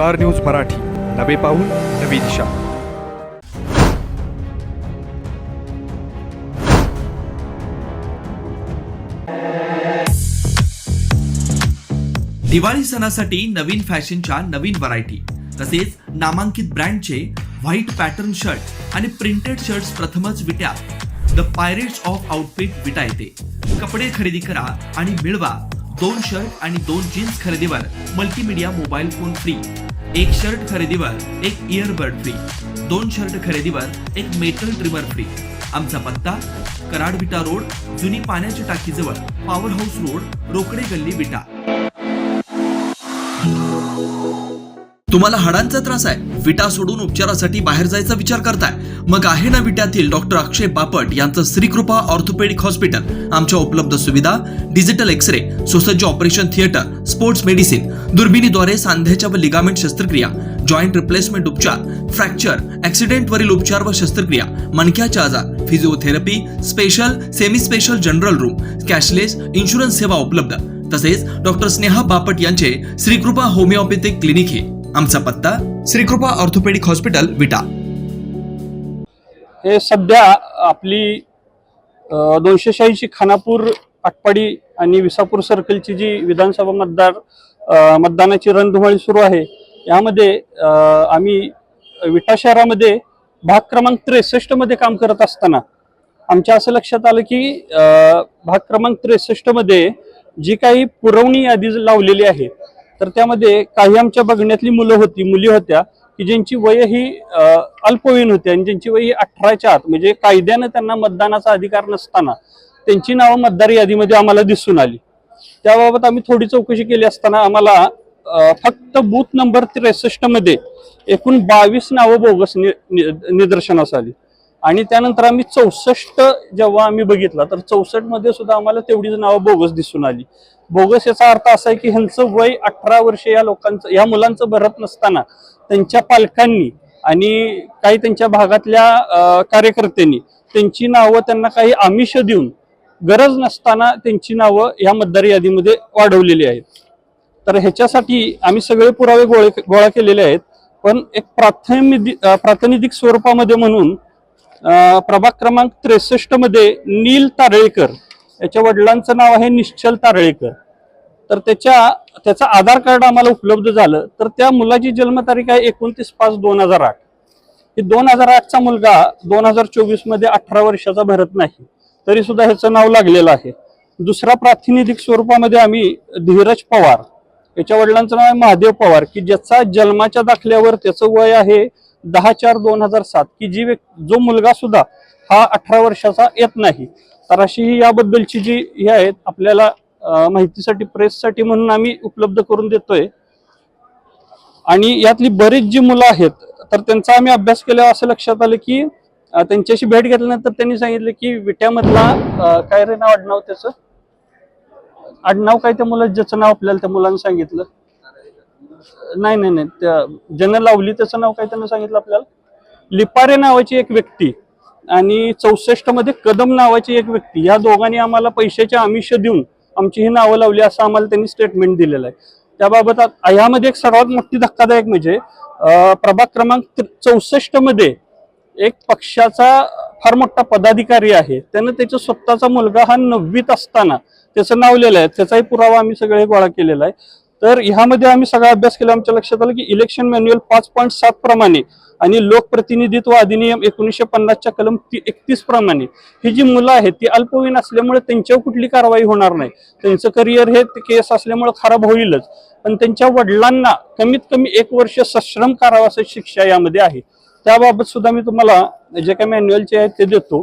Star news Marathi. नवे पाऊल नवी दिशा. दिवाळी सणासाठी नवीन फॅशनच्या नवीन व्हरायटी तसेच नामांकित ब्रँडचे व्हाईट पॅटर्न शर्ट आणि प्रिंटेड शर्ट्स प्रथमच विट्या the pirates of outfit Vita येते. कपडे खरेदी करा आणि मिळवा. दोन शर्ट आणि दोन जीन्स खरेदीवर मल्टीमीडिया मोबाईल फोन फ्री. एक शर्ट खरेदीवर एक इयरबड फ्री दोन शर्ट खरेदीवर एक मेटल ट्रिमर फ्री आमचा पत्ता कराड विटा रोड जुनी पाण्याच्या टाकीजवळ पॉवर हाऊस रोड रोकडे गल्ली विटा. तुम्हाला हाडांचा त्रास आहे विटा सोडून उपचारासाठी बाहेर जायचा विचार करताय. मग आहे ना विट्यातील डॉक्टर अक्षय बापट यांचं श्रीकृपा ऑर्थोपेडिक हॉस्पिटल. आमच्या उपलब्ध सुविधा डिजिटल एक्सरे सुसज्ज ऑपरेशन थिएटर स्पोर्ट्स मेडिसिन दुर्बिणीद्वारे सांध्याच्या व लिगामेंट शस्त्रक्रिया जॉईंट रिप्लेसमेंट उपचार फ्रॅक्चर ऍक्सिडेंट वरील उपचार व शस्त्रक्रिया मणक्याचे आजार physiotherapy special semi special general room cashless insurance सेवा उपलब्ध. तसेच डॉक्टर स्नेहा बापट यांचे श्रीकृपा होमिओपॅथिक क्लिनिक हे. आमचा पत्ता श्रीकृपा ऑर्थोपेडिक हॉस्पिटल विटा. हे सध्या आपली दोनशे शहाऐंशी खानापूर आटपाडी आणि विसापूर सर्कलची जी विधानसभा मतदार मतदानाची रणधुमाळी सुरू आहे यामध्ये आम्ही विटा शहरामध्ये भाग क्रमांक त्रेसष्टमध्ये काम करत असताना आमच्या असं लक्षात आलं की भाग क्रमांक त्रेसष्टमध्ये जी काही पुरवणी यादी लावलेली आहे तर त्यामध्ये काही आमच्या बघण्यातली मुलं होती मुली होत्या की ज्यांची वय ही अल्पवयीन होती आणि ज्यांची वय ही अठराच्या आत म्हणजे कायद्यानं त्यांना मतदानाचा अधिकार नसताना त्यांची नावं मतदार यादीमध्ये आम्हाला दिसून आली. त्याबाबत आम्ही थोडी चौकशी केली असताना आम्हाला फक्त बूथ नंबर त्रेसष्टमध्ये एकूण बावीस नावं बोगस नि- निदर्शनास आली. आणि त्यानंतर आम्ही चौसष्ट जेव्हा आम्ही बघितला तर चौसष्टमध्ये सुद्धा आम्हाला तेवढीच नावं बोगस दिसून आली. बोगस याचा अर्थ असा आहे की ह्यांचं वय अठरा वर्ष या लोकांचं या मुलांचं भरत नसताना त्यांच्या पालकांनी आणि काही त्यांच्या भागातल्या कार्यकर्त्यांनी त्यांची नावं त्यांना काही आमिष देऊन गरज नसताना त्यांची नावं या मतदार यादीमध्ये वाढवलेली आहेत. तर ह्याच्यासाठी आम्ही सगळे पुरावे गोळे गोळा केलेले आहेत. पण एक प्राथमिक प्रातिनिधिक स्वरूपामध्ये म्हणून प्रभाग क्रमांक त्रेसष्टमध्ये नील तारळेकर याच्या वडिलांचं नाव आहे निश्चल तारळेकर. तर त्याच्या त्याचं आधार कार्ड आम्हाला उपलब्ध झालं. तर त्या मुलाची जन्मतारीख आहे एकोणतीस पाच दोन हजार आठ. ही दोन हजार आठचा मुलगा दोन हजार चोवीसमध्ये अठरा वर्षाचा भरत नाही. तरी सुद्धा ह्याचं नाव लागलेलं आहे. दुसरा प्रातिनिधिक स्वरूपामध्ये आम्ही धीरज पवार. याच्या वडिलांचं नाव आहे महादेव पवार. की ज्याचा जन्माच्या दाखल्यावर त्याचं वय आहे दहा चार दोन हजार सात. की जी व्यक्- जो मुलगा सुद्धा हा अठरा वर्षाचा येत नाही. तर अशी ही याबद्दलची जी हे आहेत आपल्याला माहितीसाठी प्रेससाठी म्हणून आम्ही उपलब्ध करून देतोय. आणि यातली बरीच जी मुलं आहेत तर त्यांचा आम्ही अभ्यास केल्यावर असं लक्षात आलं की त्यांच्याशी भेट घेतल्यानंतर त्यांनी सांगितलं की विट्यामधला काय रे नाव आडनाव त्याचं? आडनाव काय त्या मुलं ज्याचं नाव आपल्याला त्या मुलांना सांगितलं. नाही नाही नाही. त्या ज्यांना लावली त्याचं नाव काय त्यांना सांगितलं आपल्याला? लिपारे नावाची एक व्यक्ती आणि चौसष्टमध्ये कदम नावाची एक व्यक्ती. या दोघांनी आम्हाला पैशाचे आमिष देऊन आमची ही नावं लावली असं आम्हाला त्यांनी स्टेटमेंट दिलेलं आहे. त्याबाबत ह्यामध्ये यामध्ये एक सर्वात मोठी धक्कादायक म्हणजे प्रभाग क्रमांक चौसष्टमध्ये एक पक्षाचा फार मोठा पदाधिकारी आहे. त्यानं त्याचा स्वतःचा मुलगा हा नववीत असताना त्याचं नाव लिहिलं आहे. त्याचाही पुरावा आम्ही सगळे गोळा केलेला आहे. तर ह्यामध्ये आम्ही सगळा अभ्यास केला. आमच्या लक्षात आलं की इलेक्शन मॅन्युअल पाच पॉईंट सात प्रमाणे आणि लोकप्रतिनिधित्व अधिनियम एकोणीसशे पन्नासच्या कलम एकतीस प्रमाणे. ही जी मुलं आहेत ती अल्पवयीन असल्यामुळे त्यांच्यावर कुठली कारवाई होणार नाही. त्यांचं करिअर हे केस असल्यामुळे खराब होईलच. पण त्यांच्या वडिलांना कमीत कमी एक वर्ष सश्रम कारावासाची शिक्षा यामध्ये आहे. त्याबाबत सुद्धा मी तुम्हाला जे काही मॅन्युअलचे आहेत ते देतो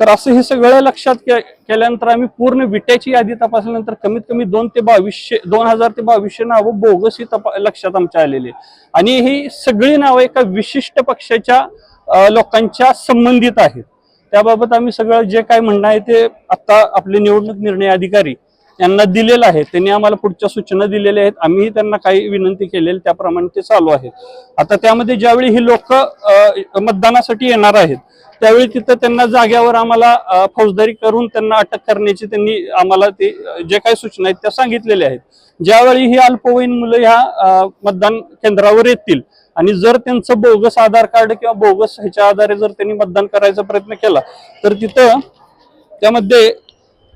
तर असं हे सगळं लक्षात के- केल्यानंतर आम्ही पूर्ण विट्याची यादी तपासल्यानंतर कमीत कमी दोन ते बावीसशे दोन हजार ते बावीसशे नावं बोगस ही तपा लक्षात आमच्या आलेली आहे. आणि ही सगळी नावं एका विशिष्ट पक्षाच्या लोकांच्या संबंधित आहेत त्याबाबत आम्ही सगळं जे काय म्हणणं आहे ते आत्ता आपले निवडणूक निर्णय अधिकारी यांना दिलेलं आहे. त्यांनी आम्हाला पुढच्या सूचना दिलेल्या आहेत. आम्हीही त्यांना काही विनंती केलेली त्याप्रमाणे ते चालू आहे. आता त्यामध्ये ज्यावेळी ही लोक मतदानासाठी येणार आहेत त्यावेळी तिथं त्यांना जाग्यावर आम्हाला फौजदारी करून त्यांना अटक करण्याची त्यांनी आम्हाला ते जे काही सूचना आहेत त्या सांगितलेल्या आहेत. ज्यावेळी ही अल्पवयीन मुलं ह्या मतदान केंद्रावर येतील आणि जर त्यांचं बोगस आधार कार्ड किंवा बोगस ह्याच्या आधारे जर त्यांनी मतदान करायचा प्रयत्न केला तर तिथं त्यामध्ये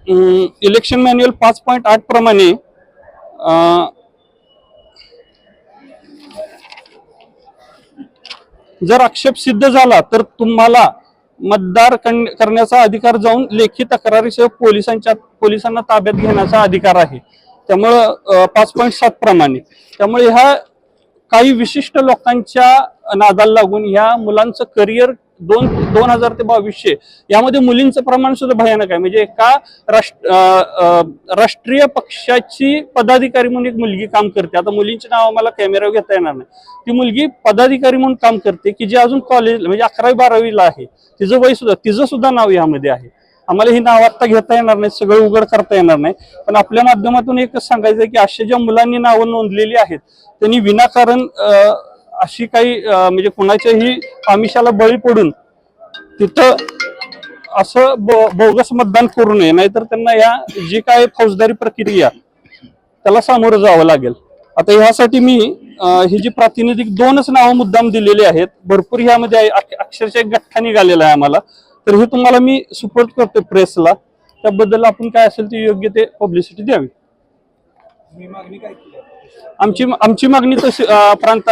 इलेक्शन मॅन्युअल पाच पॉईंट आठ प्रमाणे जर आक्षेप सिद्ध झाला तर तुम्हाला मतदार करण्याचा अधिकार जाऊन लेखी तक्रारीसह पोलिसांच्या पोलिसांना ताब्यात घेण्याचा अधिकार आहे. त्यामुळं पाच पॉईंट सात प्रमाणे. त्यामुळे ह्या काही विशिष्ट लोकांच्या नादाला लागून ह्या मुलांचं करिअर दोन दोन हजार ते बावीसशे यामध्ये मुलींचं प्रमाण सुद्धा भयानक आहे. म्हणजे एका राष्ट्र राष्ट्रीय पक्षाची पदाधिकारी म्हणून एक मुलगी काम करते. आता मुलींचे नाव आम्हाला कॅमेऱ्यावर घेता येणार नाही. ती मुलगी पदाधिकारी म्हणून काम करते की जी अजून कॉलेज म्हणजे अकरावी बारावीला आहे. तिचं वय सुद्धा तिचं सुद्धा नाव यामध्ये आहे. आम्हाला ही नाव आत्ता घेता येणार नाही सगळं उघड करता येणार नाही. पण आपल्या माध्यमातून एकच सांगायचं आहे की अशा ज्या मुलांनी नावं नोंदलेली आहेत त्यांनी विनाकारण अशी काही म्हणजे कुणाच्याही आमिषाला बळी पडून तिथं असं बोगस मतदान करू नये नाहीतर त्यांना या जी काय फौजदारी प्रक्रिया त्याला सामोरं जावं लागेल. आता ह्यासाठी मी ही जी प्रातिनिधिक दोनच नावं मुद्दाम दिलेली आहेत भरपूर ह्यामध्ये अक्षरशः एक गठ्ठा निघालेला आहे आम्हाला. तर हे तुम्हाला मी सुपोर्ट करतो प्रेसला त्याबद्दल आपण काय असेल ते योग्य ते पब्लिसिटी द्यावी. आमची आमची मागणी तशी प्रांत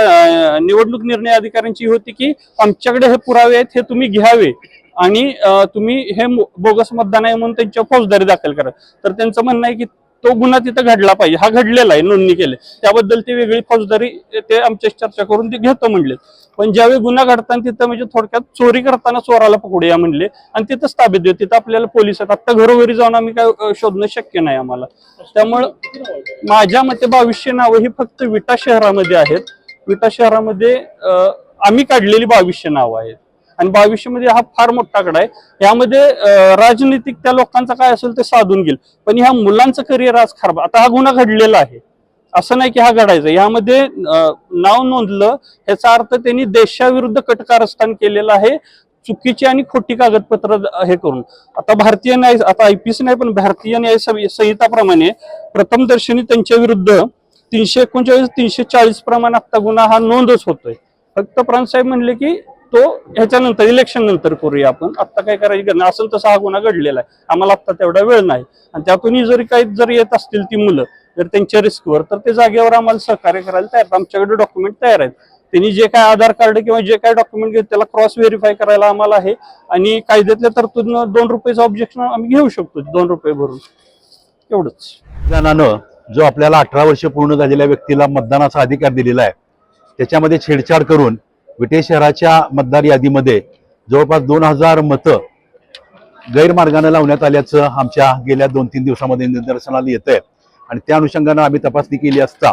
निवडणूक निर्णय अधिकाऱ्यांची होती की आमच्याकडे हे पुरावे आहेत हे तुम्ही घ्यावे. आणि तुम्ही हे बोगस मतदान आहे म्हणून त्यांच्यावर फौजदारी दाखल करा. तर त्यांचं म्हणणं आहे की तो गुन्हा तिथं घडला पाहिजे. हा घडलेला आहे नोंदणी केली. त्याबद्दल ती वेगळी फौजदारी ते आमच्याशी चर्चा करून ते घेतो म्हणले. पण ज्यावेळी गुन्हा घडताना तिथं म्हणजे थोडक्यात चोरी करताना चोराला पकडूया म्हणले आणि तिथंच ताब्यात देऊ. तिथं आपल्याला पोलीस आहेत. आता घरोघरी जाऊन आम्ही काय शोधणं शक्य नाही आम्हाला. त्यामुळं माझ्या मते बावीसशे नावं ही फक्त विटा शहरामध्ये आहेत. विटा शहरामध्ये आम्ही काढलेली बावीसशे नावं आहेत. आणि बावीसशे मध्ये हा फार मोठा आकडा आहे. यामध्ये राजनीतिक त्या लोकांचा काय असेल ते साधून घेईल. पण ह्या मुलांचं करिअर आज खराब आता हा गुन्हा घडलेला आहे. असं नाही की हा घडायचा यामध्ये नाव नोंदलं याचा अर्थ त्यांनी देशाविरुद्ध कटकारस्थान केलेलं आहे चुकीची आणि खोटी कागदपत्र हे करून. आता भारतीय न्याय आता आयपीसी नाही पण भारतीय न्याय संहिताप्रमाणे प्रथम दर्शनी त्यांच्या विरुद्ध तीनशे एकोणचाळीस तीनशे चाळीस प्रमाणे आता गुन्हा हा नोंदच होतोय. फक्त प्रांतसाहेब म्हणले की तो ह्याच्यानंतर इलेक्शन नंतर करूया आपण. आता काय करायची गरज असेल तसा हा गुन्हा घडलेला आहे. आम्हाला आता तेवढा वेळ नाही. आणि त्यातूनही जरी काही जर येत असतील ती मुलं जर त्यांच्या रिस्कवर तर ते जागेवर आम्हाला सहकार्य करायला तयार आमच्याकडे डॉक्युमेंट तयार आहेत. त्यांनी जे काय आधार कार्ड किंवा जे काय डॉक्युमेंट घेत त्याला क्रॉस व्हेरीफाय करायला आम्हाला आहे. आणि कायद्यातल्या तरतूदनं दोन रुपयेचं ऑब्जेक्शन आम्ही घेऊ शकतो. दोन रुपये भरून. एवढंच. जणानं जो आपल्याला अठरा वर्ष पूर्ण झालेल्या व्यक्तीला मतदानाचा अधिकार दिलेला आहे त्याच्यामध्ये छेडछाड करून विटे शहराच्या मतदार यादीमध्ये जवळपास दोन हजार मतं गैरमार्गानं लावण्यात आल्याचं आमच्या गेल्या दोन तीन दिवसामध्ये निदर्शनाला येत आहे आणि त्या अनुषंगानं आम्ही तपासणी केली असता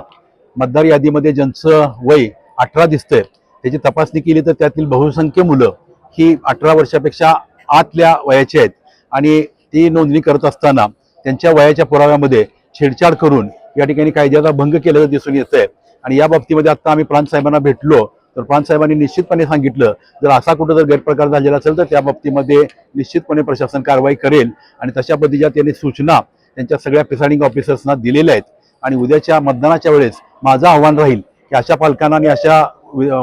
मतदार यादीमध्ये ज्यांचं वय अठरा दिसतंय त्याची तपासणी केली तर त्यातील बहुसंख्य मुलं ही अठरा वर्षापेक्षा आतल्या वयाची आहेत. आणि ती नोंदणी करत असताना त्यांच्या वयाच्या पुराव्यामध्ये छेडछाड करून या ठिकाणी कायद्याचा भंग केल्याचं दिसून येत आहे आणि या बाबतीमध्ये आता आम्ही प्रांत साहेबांना भेटलो तर प्रांतसाहेबांनी निश्चितपणे सांगितलं जर असा कुठं जर गैरप्रकार झालेला असेल तर त्या बाबतीमध्ये निश्चितपणे प्रशासन कारवाई करेल आणि तशा पद्धतीच्या त्यांनी सूचना त्यांच्या सगळ्या प्रिसाइडिंग ऑफिसर्सना दिलेल्या आहेत. आणि उद्याच्या मतदानाच्या वेळेस माझं आव्हान राहील की अशा पालकांना आणि अशा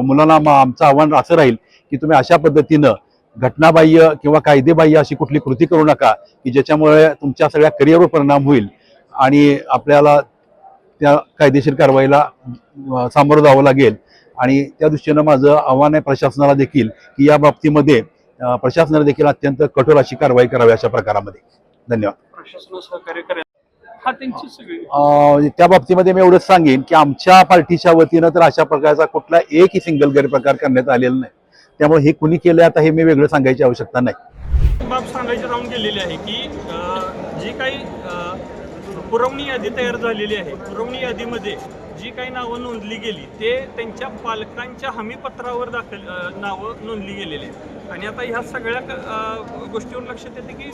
मुलांना आमचं आव्हान असं राहील की तुम्ही अशा पद्धतीनं घटनाबाह्य किंवा कायदेबाह्य अशी कुठली कृती करू नका की ज्याच्यामुळे तुमच्या सगळ्या करिअरवर परिणाम होईल आणि आपल्याला त्या कायदेशीर कारवाईला सामोरं जावं लागेल. आणि त्या दृष्टीनं माझं आव्हान आहे प्रशासनाला देखील की या बाबतीमध्ये प्रशासनाला देखील अत्यंत कठोर अशी कारवाई करावी अशा प्रकारामध्ये. धन्यवाद. हा त्या बाबतीमध्ये मी एवढंच सांगेन की आमच्या पार्टीच्या वतीनं तर अशा प्रकारचा कुठला एकही सिंगल गैरप्रकार करण्यात आलेला नाही. त्यामुळे हे कुणी केलं आता हे मी वेगळं सांगायची आवश्यकता नाही. बाब सांगायची राहून गेलेली आहे की जी काही पुरवणी यादी तयार झालेली आहे. पुरवणी यादीमध्ये जी काही नावं नोंदली गेली ते त्यांच्या पालकांच्या हमीपत्रावर दाखल नावं नोंदली गेलेली आहेत. आणि आता ह्या सगळ्या गोष्टीवर लक्षात येते की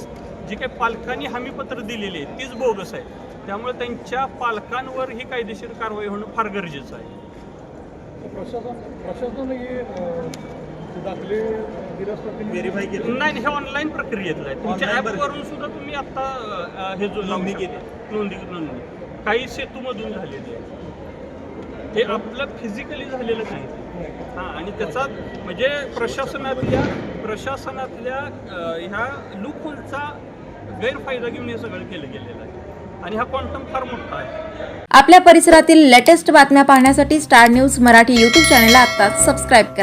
जी काही पालकांनी हमीपत्र दिलेली आहे तीच बोगस आहे. त्यामुळे त्यांच्या पालकांवर ही कायदेशीर कारवाई होणं फार गरजेचं आहे. प्रशासन प्रशासन हे अं, ते दाखले व्हेरीफाय नाही? नाही, हे ऑनलाईन प्रक्रियेतलं आहे. तुमच्या ॲपवरून सुद्धा तुम्ही आता हे जो नोंदणी केली. नोंदणी नोंदणी काही सेतूमधून झालेली आहे. हे आपलं फिजिकली झालेलं नाही. हां आणि त्याचा म्हणजे प्रशासनातल्या प्रशासनातल्या ह्या लूपहोलचा गैरफायदा घेऊन हे सगळं केलं गेलेलं आहे. आणि हा क्वांटम फार मोठा आहे. आपल्या परिसरातील लेटेस्ट बातम्या पाहण्यासाठी स्टार न्यूज मराठी यूट्यूब चॅनलला आत्ताच सबस्क्राईब करा.